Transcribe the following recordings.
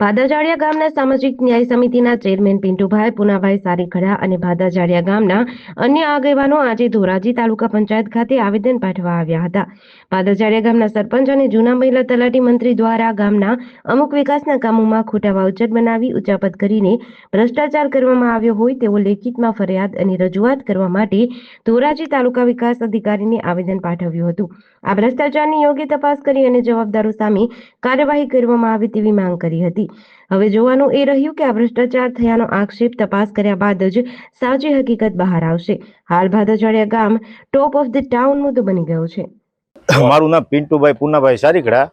ભાદાજાળિયા ગામના સામાજિક ન્યાય સમિતિના ચેરમેન પિન્ટુભાઈ પુનાભાઈ સારીખડા અને ભાદાજાળિયા ગામના અન્ય આગેવાનો આજે ધોરાજી તાલુકા પંચાયત ખાતે આવેદન પાઠવા આવ્યા હતા. ભાદાજાળિયા ગામના સરપંચ અને જૂના મહિલા તલાટી મંત્રી દ્વારા ગામના અમુક વિકાસના કામોમાં ખોટા વાઉચર બનાવી, ઉચાપત કરીને ભ્રષ્ટાચાર કરવામાં આવ્યો હોય તેવો લેખિતમાં ફરિયાદ અને રજૂઆત કરવા માટે ધોરાજી તાલુકા વિકાસ અધિકારીને આવેદન પાઠવ્યું હતું. આ ભ્રષ્ટાચારની યોગ્ય તપાસ કરી અને જવાબદારો સામે કાર્યવાહી કરવામાં આવે તેવી માંગ કરી હતી. હવે જોવાનું એ રહ્યું કે આ ભ્રષ્ટાચાર થયાનો આક્ષેપ તપાસ કર્યા બાદ જ સાચી હકીકત બહાર આવશે. હાલ ભાદરજાડિયા ગામ ટોપ ઓફ ધ ટાઉન મુદ્દો બની ગયો છે. મારું નામ પિન્ટુભાઈ પુનાભાઈ સારીખડા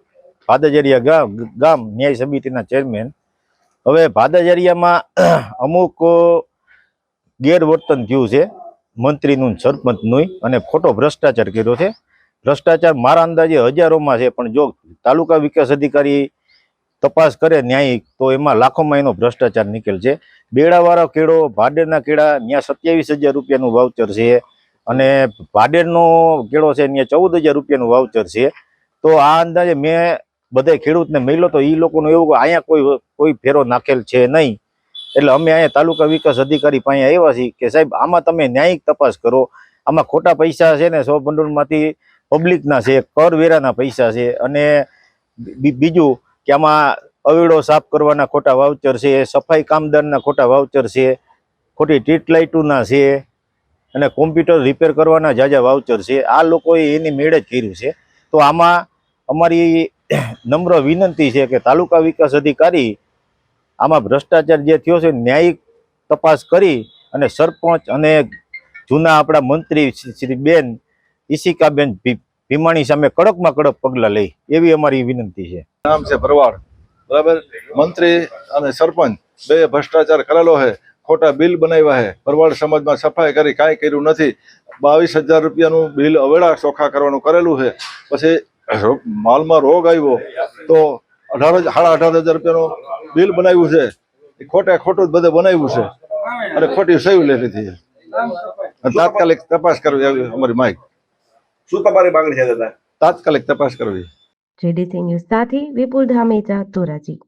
ભાદાજરિયા ગામ ગામ ન્યાય સમિતિના ચેરમેન હવે ભાદાજરિયામાં અમુક ગેરવર્તન થયું છે. મંત્રીનું સરપંચનું અને ખોટો ભ્રષ્ટાચાર કર્યો છે. ભ્રષ્ટાચાર મારા અંદાજે હજારોમાં છે, પણ જો તાલુકા વિકાસ અધિકારી તપાસ કરે ન્યાયિક, તો એમાં લાખોમાં એનો ભ્રષ્ટાચાર નીકળે છે. બેડાવાળો કેળો ભાડેરના કેળા ત્યાં સત્યાવીસ હજાર રૂપિયાનું વાવચર છે અને ભાડેરનો કેળો છે ત્યાં ચૌદ હજાર રૂપિયાનું વાવચર છે. તો આ અંદાજે મેં બધા ખેડૂતને મળ્યો તો એ લોકોનું એવું અહીંયા કોઈ કોઈ ફેરો નાખેલ છે નહીં. એટલે અમે અહીંયા તાલુકા વિકાસ અધિકારી પાસે આવ્યા છીએ કે સાહેબ, આમાં તમે ન્યાયિક તપાસ કરો. આમાં ખોટા પૈસા છે ને સો ભંડોળમાંથી પબ્લિકના છે, કરવેરાના પૈસા છે અને બીજું કે આમાં અવેડો સાફ કરવાના ખોટા વાઉચર છે, સફાઈ કામદારના ખોટા વાઉચર છે, ખોટી ટ્રીટલાઇટોના છે અને કોમ્પ્યુટર રિપેર કરવાના જાજા વાઉચર છે. આ લોકોએ એની મેળે જ કર્યું છે. તો આમાં અમારી નમ્ર વિનંતી છે કે તાલુકા વિકાસ અધિકારી આમાં ભ્રષ્ટાચાર જે થયો છે ન્યાયિક તપાસ કરી અને સરપંચ અને જૂના આપણા મંત્રી શ્રી- બેન ઈશિકાબેન ભીમાણી સામે કડકમાં કડક પગલાં લઈ. એવી અમારી વિનંતી છે. નામ છે ભરવાડ. બરાબર? મંત્રી અને સરપંચ બે ભ્રષ્ટાચાર કરેલો છે. ખોટા બિલ બનાવ્યા છે. ભરવાડ સમાજમાં સફાઈ કરી કાંઈ કર્યું નથી. બાવીસ હજાર રૂપિયાનું બિલ અવેડા ચોખ્ખા કરવાનું કરેલું છે. પછી માલમાં રોગ આવ્યો તો અઢાર સાડા અઢાર હજાર રૂપિયાનું બિલ બનાવ્યું છે. એ ખોટે ખોટું જ બધે બનાવ્યું છે. અને ખોટી સહી લીધી છે. તાત્કાલિક તપાસ કરવી એવી અમારી માંગ શું તમારી માંગણી છે દાદા? તાત્કાલિક તપાસ કરવી. જેડીસી ન્યૂઝ સાથે વિપુલ ધામેચા ધોરાજી.